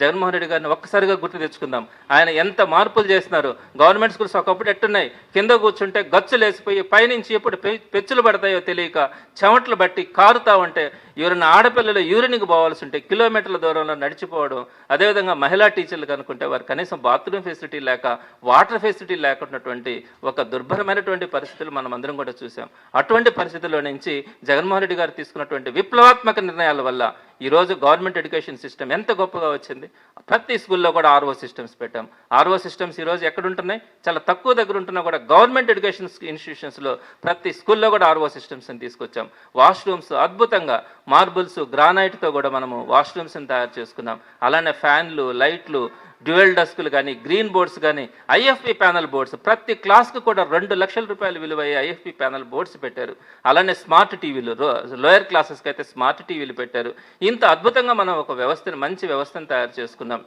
జగన్మోహన్ రెడ్డి గారిని ఒక్కసారిగా గుర్తు తెచ్చుకుందాం. ఆయన ఎంత మార్పులు చేస్తున్నారు గవర్నమెంట్ స్కూల్స్ ఒకప్పుడు ఎట్టున్నాయి. కింద కూర్చుంటే గచ్చులు వేసిపోయి పైనుంచి ఎప్పుడు పెచ్చులు పడతాయో తెలియక చెమటలు బట్టి కారుతా ఉంటే ఎవరైనా ఆడపిల్లలు యూరిన్కి పోవాల్సి ఉంటే కిలోమీటర్ల దూరంలో నడిచిపోవడం అదేవిధంగా మహిళా టీచర్లు కనుక్కుంటే వారు కనీసం బాత్రూమ్ ఫెసిలిటీ లేక వాటర్ ఫెసిలిటీ లేకున్నటువంటి ఒక దుర్భరమైనటువంటి పరిస్థితులు మనం అందరం కూడా చూసాం అటువంటి పరిస్థితుల్లో నుంచి జగన్మోహన్ రెడ్డి గారు తీసుకున్నటువంటి విప్లవాత్మక నిర్ణయాల వల్ల ఈరోజు గవర్నమెంట్ ఎడ్యుకేషన్ సిస్టమ్ ఎంత గొప్పగా వచ్చింది? ప్రతి స్కూల్లో కూడా ఆర్ఓ సిస్టమ్స్ పెట్టాం. ఆర్ఓ సిస్టమ్స్ ఈరోజు ఎక్కడుంటున్నాయి? చాలా తక్కువ దగ్గర ఉంటున్నా కూడా గవర్నమెంట్ ఎడ్యుకేషన్ ఇన్స్టిట్యూషన్స్లో ప్రతి స్కూల్లో కూడా ఆర్ఓ సిస్టమ్స్ని తీసుకొచ్చాం. వాష్రూమ్స్ అద్భుతంగా మార్బుల్స్ గ్రానైట్తో కూడా మనము వాష్రూమ్స్ని తయారు చేసుకున్నాం. అలానే ఫ్యాన్లు లైట్లు డ్యూయల్ డస్కులు కానీ గ్రీన్ బోర్డ్స్ కానీ ఐఎఫ్పి ప్యానల్ బోర్డ్స్. ప్రతి క్లాస్కు కూడా రెండు లక్షల రూపాయలు విలువయ్యే ఐఎఫ్పి ప్యానల్ బోర్డ్స్ పెట్టారు. అలానే స్మార్ట్ టీవీలు లోయర్ క్లాసెస్కి అయితే స్మార్ట్ టీవీలు పెట్టారు. ఇంత అద్భుతంగా మనం ఒక వ్యవస్థను మంచి వ్యవస్థను తయారు చేసుకున్నాం.